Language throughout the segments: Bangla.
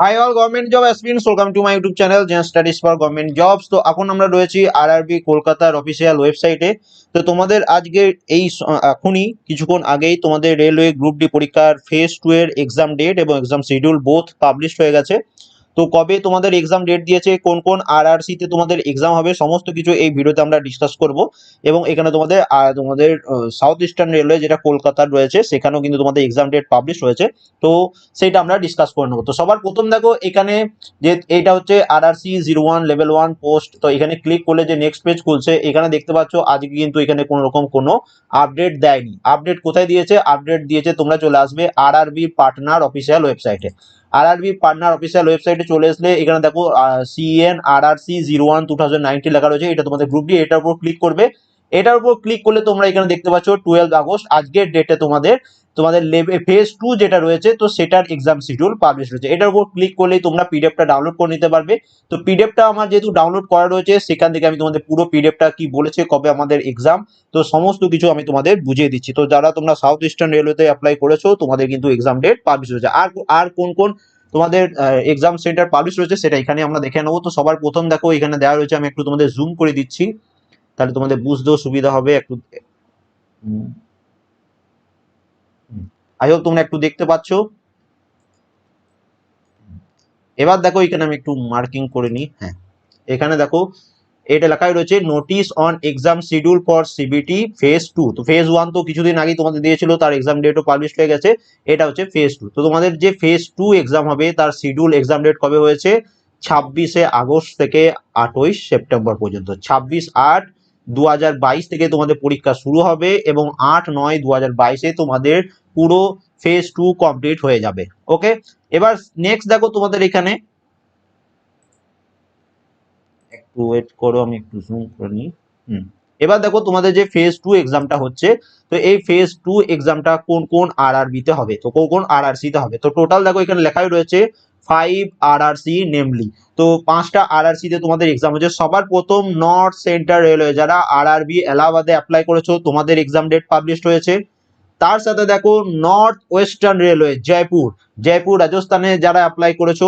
Hi all government job aspirants welcome to my YouTube channel Gen Studies for government jobs তো এখন আমরা রয়েছি আরআরবি কলকাতার অফিসিয়াল ওয়েবসাইটে তো তোমাদের আজকে এই এখনই কিছুক্ষণ আগেই তোমাদের রেলওয়ে গ্রুপ ডি পরীক্ষার ফেজ টু এর এক্সাম ডেট এবং এক্সাম শিডিউল বোথ পাবলিশ হয়ে গেছে। তো কবে তোমাদের এক্সাম ডেট দিয়েছে, কোন কোন আরআরসি তে তোমাদের এক্সাম হবে, সমস্ত কিছু এই ভিডিওতে আমরা ডিসকাস করব। এবং এখানে তোমাদের তোমাদের সাউথ ইস্টার্ন রেলওয়ে যেটা কলকাতার রয়েছে, সেখানেও কিন্তু তোমাদের এক্সাম ডেট পাবলিশ হয়েছে। তো সেটা আমরা ডিসকাস করে নেব। তো সবার প্রথম দেখো, এখানে যে এইটা হচ্ছে RRC zero one level one post তো এখানে ক্লিক করলে যে নেক্সট পেজ খুলছে, এখানে দেখতে পাচ্ছ আজকে কিন্তু এখানে কোনো রকম কোনো আপডেট দেয়নি। আপডেট কোথায় দিয়েছে? আপডেট দিয়েছে তোমরা চলে আসবে আরআরবি পার্টনার অফিসিয়াল ওয়েবসাইটে আরআরবি পার্টনার অফিসিয়াল ওয়েবসাইটে চলে আসলে এখানে দেখো C N RRC zero one two thousand nineteen লেখা রয়েছে, এটা তোমাদের গ্রুপ ডি এটার উপর ক্লিক করবে। এটার উপর ক্লিক করলে তোমরা এখানে দেখতে পাচ্ছ টুয়েলভ আগস্ট, আজকের ডেটে তোমাদের তোমাদের ফেজ টু যেটা রয়েছে, তো সেটার এক্সাম শিডিউল পাবলিশ রয়েছে এটার উপর ক্লিক করলেই তোমরা পিডিএফটা ডাউনলোড করে নিতে পারবে। তো পিডিএফটা আমার যেহেতু ডাউনলোড করা রয়েছে, সেখান থেকে আমি তোমাদের পুরো পিডিএফটা কি বলেছে, কবে আমাদের এক্সাম তো সমস্ত কিছু আমি তোমাদের বুঝিয়ে দিচ্ছি। তো যারা তোমরা সাউথ ইস্টার্ন রেলওয়েতে অ্যাপ্লাই করেছ, তোমাদের কিন্তু এক্সাম ডেট পাবলিশ হয়েছে। আর আর কোন কোন তোমাদের এক্সাম সেন্টার পাবলিশ রয়েছে, সেটা এখানে আমরা দেখে নেব। তো সবার প্রথম দেখো, এখানে দেওয়া রয়েছে, আমি একটু তোমাদের জুম করে দিচ্ছি। তাহলে তোমাদের বুঝতেও সুবিধা হবে একটু আই হোপ তোমরা একটু দেখতে পাচ্ছ। এবার দেখো এখানে আমি একটু মার্কিং করে নিই। হ্যাঁ। এখানে দেখো, এটা লেখাই রয়েছে notice on exam schedule for CBT phase two তো ফেজ ওয়ান তো কিছুদিন আগেই তোমাদের দিয়েছিল, তার এক্সাম ডেটও পাবলিশ হয়ে গেছে, এটা হচ্ছে ফেজ টু তো তোমাদের যে ফেজ টু এক্সাম হবে, তার শিডিউল এক্সাম ডেট কবে হয়েছে? ছাব্বিশে আগস্ট থেকে আটই সেপ্টেম্বর পর্যন্ত। ছাব্বিশ আট দু হাজার বাইশ থেকে তোমাদের পরীক্ষা শুরু হবে এবং আট নয় দু তোমাদের পুরো ফেজ টু কমপ্লিট হয়ে যাবে। ওকে এবার নেক্সট দেখো তোমাদের এখানে। একটু ওয়েট করো, আমি একটু জুম করে নিই। হুম। এবার দেখো তোমাদের যে ফেজ টু এক্সামটা হচ্ছে, তো এই ফেজ টু এক্সামটা কোন কোন আরআরবি তে হবে? তো কোন কোন আরআরসি তে হবে? তো টোটাল দেখো এখানে লেখাই রয়েছে ফাইভ আরআরসি নেমলি তো পাঁচটা আরআরসি তে তোমাদের এক্সাম হচ্ছে। সবার প্রথম নর্থ সেন্ট্রাল রেলওয়ে যারা আরআরবি এলাহাবাদে অ্যাপ্লাই করেছ, তোমাদের এক্সাম ডেট পাবলিশ হয়েছে। তার সাথে দেখো north western railway Jaipur. Jaipur রাজস্থানে যারা অ্যাপ্লাই করেছ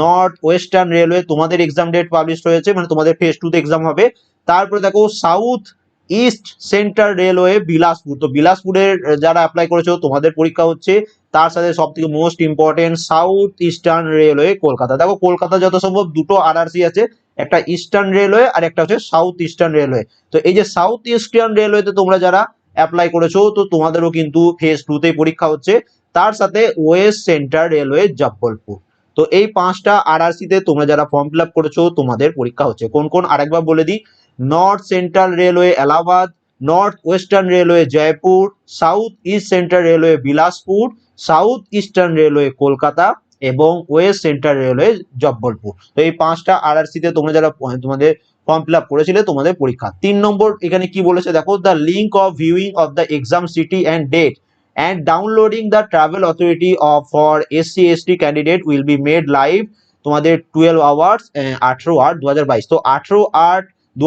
নর্থ ওয়েস্টার্ন রেলওয়ে তোমাদের এক্সাম ডেট পাবলিশ হয়েছে মানে তোমাদের ফেজ টু তে এক্সাম হবে। তারপরে দেখো south east central railway Bilaspur. তো বিলাসপুরের যারা অ্যাপ্লাই করেছ, তোমাদের পরীক্ষা হচ্ছে তার সাথে সব থেকে most important south eastern railway Kolkata. দেখো, কলকাতা যত সম্ভব দুটো আরআরসি আছে, একটা ইস্টার্ন রেলওয়ে আর একটা হচ্ছে সাউথ ইস্টার্ন রেলওয়ে তো এই যে সাউথ ইস্টার্ন রেলওয়েতে তোমরা যারা অ্যাপ্লাই করেছ, তো তোমাদেরও কিন্তু ফেজ টু তে পরীক্ষা হচ্ছে। তার সাথে ওয়েস্ট সেন্ট্রাল রেলওয়ে জব্বলপুর। তো এই পাঁচটা আরআরসি তে তোমরা যারা ফর্ম ফিল আপ করেছ, তোমাদের পরীক্ষা হচ্ছে। কোন কোন? আরেকবার বলে দিই north central railway Allahabad north western railway Jaipur, south east central railway Bilaspur, south eastern railway Kolkata এবং ওয়েস্ট সেন্ট্রাল রেলওয়ে জব্বলপুর। তো এই পাঁচটা আরআরসি তে তোমরা যারা তোমাদের ফর্ম ফিল আপ করেছিলে, তোমাদের পরীক্ষা। তিন নম্বর এখানে কি বলেছে? দেখো the link of viewing of the exam city and date and downloading the travel authority of, for SC ST candidate will be made live তোমাদের টুয়েলভ আওয়ার্স আঠেরো আট দু তো আঠেরো আট দু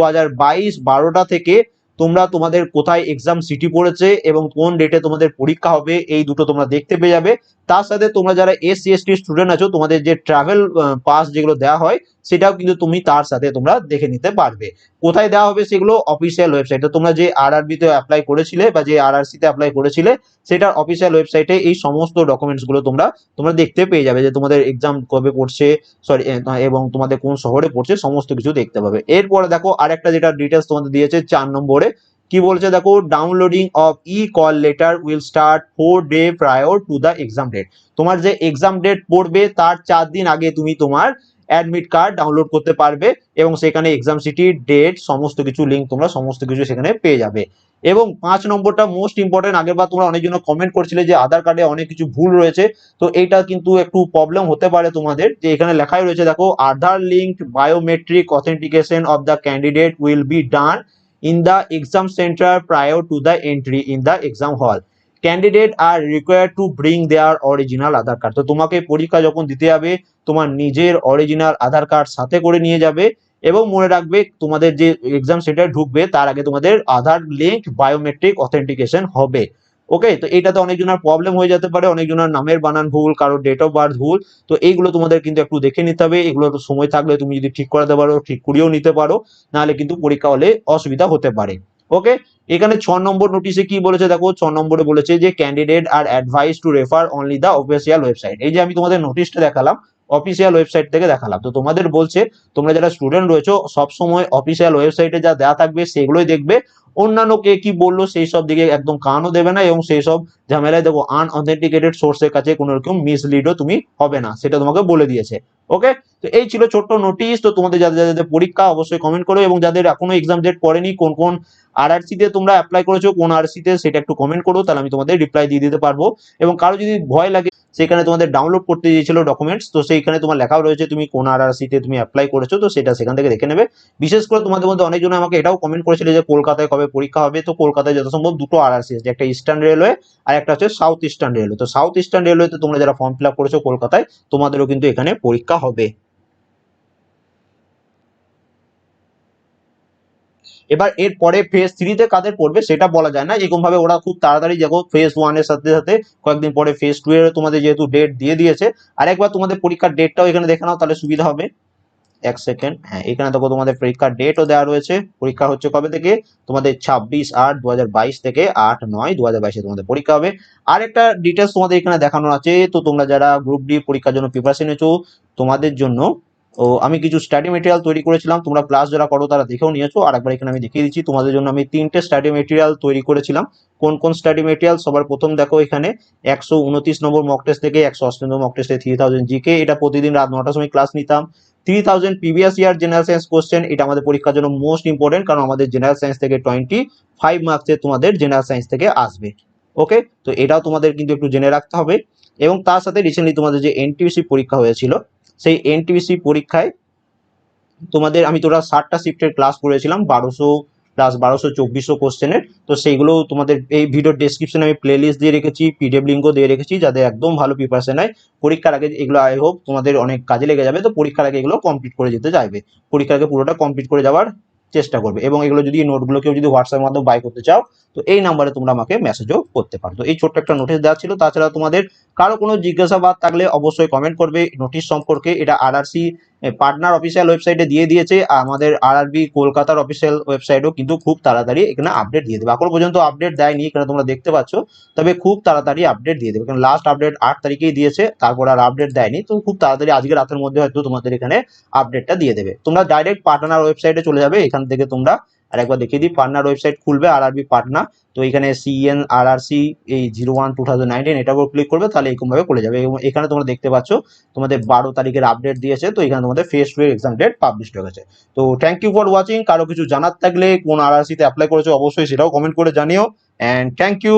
বারোটা থেকে তোমরা তোমাদের কোথায় এক্সাম সিটি পড়েছে এবং কোন ডেটে তোমাদের পরীক্ষা হবে, এই দুটো তোমরা দেখতে পেয়ে যাবে। তার সাথে তোমরা যারা S C S T student আছো, তোমাদের যে ট্রাভেল পাস যেগুলো দেওয়া হয় সেটাও কিন্তু তুমি তার সাথে তোমরা দেখে নিতে পারবে। কোথায় দেওয়া হবে সেগুলো অফিসিয়াল ওয়েবসাইটে তোমরা যে আরআরবি তে অ্যাপ্লাই করেছিলে বা যে আরআরসি তে অ্যাপ্লাই করেছিলে, সেটার অফিসিয়াল ওয়েবসাইটে এই সমস্ত ডকুমেন্টসগুলো তোমরা তোমরা দেখতে পেয়ে যাবে যে তোমাদের এক্সাম কবে পড়ছে সরি এবং তোমাদের কোন শহরে পড়ছে, সমস্ত কিছু দেখতে পাবে। এরপরে দেখো আরেকটা যেটা ডিটেলস তোমাদের দিয়েছে চার নম্বরে, কি বলছে দেখো downloading of E call letter will start four day prior to the exam date তোমার যে এক্সাম ডেট পড়বে, তার চার দিন আগে তুমি তোমার অ্যাডমিট কার্ড ডাউনলোড করতে পারবে এবং সেখানে এক্সাম সিটি ডেট সমস্ত কিছু লিঙ্ক তোমরা সমস্ত কিছু সেখানে পেয়ে যাবে। এবং পাঁচ নম্বরটা মোস্ট ইম্পর্টেন্ট আগের বার তোমরা অনেকজন কমেন্ট করছিলে যে আধার কার্ডে অনেক কিছু ভুল রয়েছে, তো এইটা কিন্তু একটু প্রবলেম হতে পারে তোমাদের। যে এখানে লেখাই রয়েছে, দেখো, Aadhaar linked biometric authentication of the candidate will be done in the exam centre prior to the entry in the exam hall candidate are require to bring their original Aadhaar card তো তোমাকে পরীক্ষা যখন দিতে যাবে, তোমার নিজের অরিজিনাল আধার কার্ড সাথে করে নিয়ে যাবে এবং মনে রাখবে তোমাদের যে এক্সাম সেন্টার ঢুকবে, তার আগে তোমাদের আধার লিঙ্ক বায়োমেট্রিক অথেন্টিকেশন হবে। ওকে তো এইটাতে অনেকজনের প্রবলেম হয়ে যেতে পারে, অনেকজনের নামের বানান ভুল কারও ডেট অফ বার্থ ভুল। তো এইগুলো তোমাদের কিন্তু একটু দেখে নিতে হবে, এগুলো সময় থাকলে তুমি যদি ঠিক করাতে পারো, ঠিক করিয়েও নিতে পারো, নাহলে কিন্তু পরীক্ষা হলে অসুবিধা হতে পারে। ওকে এখানে ছ নম্বর নোটিশে কি বলেছে? দেখো, ছ নম্বরে বলেছে যে candidate are advice to refer only the official website এই যে আমি তোমাদের নোটিশটা দেখালাম অফিসিয়াল ওয়েবসাইট থেকে দেখালাম। তো তোমাদের বলছে, তোমরা যারা স্টুডেন্ট রয়েছো, সবসময় অফিসিয়াল ওয়েবসাইটে যা দেওয়া থাকবে, সেগুলোই দেখবে। অন্যান্য কে কি বলল সেই সব দিকে একদম কানও দেবে না এবং সেই সব ঝামেলায় দেখো আনঅথেন্টিকেটেড সোর্সের কাছে কোনো রকম মিসলিডও তুমি হবে না, সেটা তোমাকে বলে দিয়েছে। ওকে তো এই ছিল ছোট্ট নোটিশ তো তোমাদের যাদের যাদের পরীক্ষা অবশ্যই কমেন্ট করো এবং যাদের এখনও এক্সাম ডেট পড়েনি, কোন কোন আরআরসি তে তোমরা অ্যাপ্লাই করেছ, কোন আরসি তে সেটা একটু কমেন্ট করো, তাহলে আমি তোমাদের রিপ্লাই দিয়ে দিতে পারব। এবং কারও যদি ভয় লাগে, সেখানে তোমাদের ডাউনলোড করতে দিয়েছিল ডকুমেন্টস তো সেইখানে তোমার লেখাও রয়েছে তুমি কোন আরআরসি তে তুমি অ্যাপ্লাই করেছ, তো সেটা সেখান থেকে দেখে নেবে। বিশেষ করে তোমাদের মধ্যে অনেকজন আমাকে এটাও কমেন্ট করেছিল যে কলকাতায় কবে পরীক্ষা হবে, তো কলকাতায় যত সম্ভব দুটো আরআরসি আছে, একটা ইস্টার্ন রেলওয়ে আর একটা হচ্ছে সাউথ ইস্টার্ন রেলওয়ে তো সাউথ ইস্টার্ন রেলওয়েতে তোমরা যারা ফর্ম ফিল আপ করেছ কলকাতায়, তোমাদেরও কিন্তু এখানে পরীক্ষা হবে। এবার এর পরে ফেজ থ্রিতে কাদের পড়বে সেটা বলা যায় না। এরকম ভাবে ওরা খুব তাড়াতাড়ি দেখো ফেজ ওয়ানের সাথে সাথে কয়েকদিন পরে ফেজ টু এর তোমাদের যেহেতু ডেট দিয়ে দিয়েছে আর একবার তোমাদের পরীক্ষার ডেটটাও এখানে দেখে নাও, তাহলে সুবিধা হবে। এক সেকেন্ড হ্যাঁ এখানে দেখো তোমাদের পরীক্ষার ডেটও দেওয়া রয়েছে। পরীক্ষা হচ্ছে কবে থেকে? তোমাদের ছাব্বিশ আট দু থেকে আট নয় দু হাজার তোমাদের পরীক্ষা হবে। আর একটা ডিটেলস তোমাদের এখানে দেখানো আছে। তো তোমরা যারা গ্রুপ ডি পরীক্ষার জন্য প্রিপারেশন নিয়েছো তোমাদের জন্য ও আমি কিছু স্টাডি মেটেরিয়াল তৈরি করেছিলাম, তোমরা ক্লাস যারা করো তারা দেখেও নিয়েছো, আর একবার এখানে আমি দেখিয়ে দিচ্ছি, তোমাদের জন্য আমি তিনটে স্টাডি মেটেরিয়াল তৈরি করেছিলাম। কোন কোন স্টাডি মেটেরিয়াল সবার প্রথম দেখো এখানে, একশো উনত্রিশ নম্বর মক টেস্ট থেকে একশো অষ্টাশি নম্বর মক টেস্টে থ্রি থাউজেন্ড জিকে এটা প্রতিদিন রাত নটার সময় ক্লাস নিতাম। Three thousand previous year general science question এটা আমাদের পরীক্ষার জন্য মোস্ট ইম্পর্টেন্ট কারণ আমাদের জেনারেল সায়েন্স থেকে টোয়েন্টি ফাইভ মার্কসে তোমাদের জেনারেল সায়েন্স থেকে আসবে। ওকে তো এটাও তোমাদের কিন্তু একটু জেনে রাখতে হবে। এবং তার সাথে রিসেন্টলি তোমাদের যে এনটিপিসি পরীক্ষা হয়েছিল সেই এনটিভিসি পরীক্ষায় তোমাদের আমি তোরা ষাটটা শিফটের ক্লাস করেছিলাম, বারোশো প্লাস বারোশো চব্বিশশো কোশ্চেনের তো সেইগুলো তোমাদের এই ভিডিওর ডিসক্রিপশনে আমি প্লে লিস্ট দিয়ে রেখেছি পিডিএফ লিঙ্কও দিয়ে রেখেছি যাদের একদম ভালো প্রিপারেশন হয়। পরীক্ষার আগে এগুলো আই হোক তোমাদের অনেক কাজে লেগে যাবে, তো পরীক্ষার আগে এগুলো কমপ্লিট করে যেতে চাইবে। পরীক্ষার আগে পুরোটা কমপ্লিট করে যাওয়ার চেষ্টা করবে। এবং এগুলো যদি নোটগুলো কেউ যদি হোয়াটসঅ্যাপের মাধ্যমে বাই করতে চাও, তো এই নাম্বারে তোমরা আমাকে মেসেজও করতে পারো। তো এই ছোট্ট একটা নোটিশ দেওয়া ছিল। তাছাড়া তোমাদের কারও কোনো জিজ্ঞাসাবাদ থাকলে অবশ্যই কমেন্ট করবে। নোটিশ সম্পর্কে এটা আরআরসি পার্টনার অফিসিয়াল ওয়েবসাইটে দিয়ে দিয়েছে। আমাদের আরআরবি কলকাতার অফিসিয়াল ওয়েবসাইটও কিন্তু খুব তাড়াতাড়ি এখানে আপডেট দিয়ে দেবে। এখন পর্যন্ত আপডেট দেয়নি, এখানে তোমরা দেখতে পাচ্ছ। তবে খুব তাড়াতাড়ি আপডেট দিয়ে দেবে। কারণ লাস্ট আপডেট আট তারিখেই দিয়েছে, তারপর আর আপডেট দেয়নি। তো খুব তাড়াতাড়ি আজকে রাতের মধ্যে হয়তো তোমাদের এখানে আপডেটটা দিয়ে দেবে। তোমরা ডাইরেক্ট পার্টনার ওয়েবসাইটে চলে যাবে। এখান থেকে তোমরা আর একবার দেখিয়ে দিই পার্টনার ওয়েবসাইট খুলবে আর আর বি পার্টনার তো এখানে সিএন সি এই zero one two thousand nineteen এটার উপর ক্লিক করবে, তাহলে এরকমভাবে খুলে যাবে। এবং এখানে তোমরা দেখতে পাচ্ছ, তোমাদের বারো তারিখের আপডেট দিয়েছে, তো এখানে তোমাদের face to exam date publish হয়ে গেছে। তো থ্যাংক ইউ ফর ওয়াচিং কারও কিছু জানার থাকলে কোন আর আর সিতে অ্যাপ্লাই করেছ, অবশ্যই সেটাও কমেন্ট করে জানিও। And thank you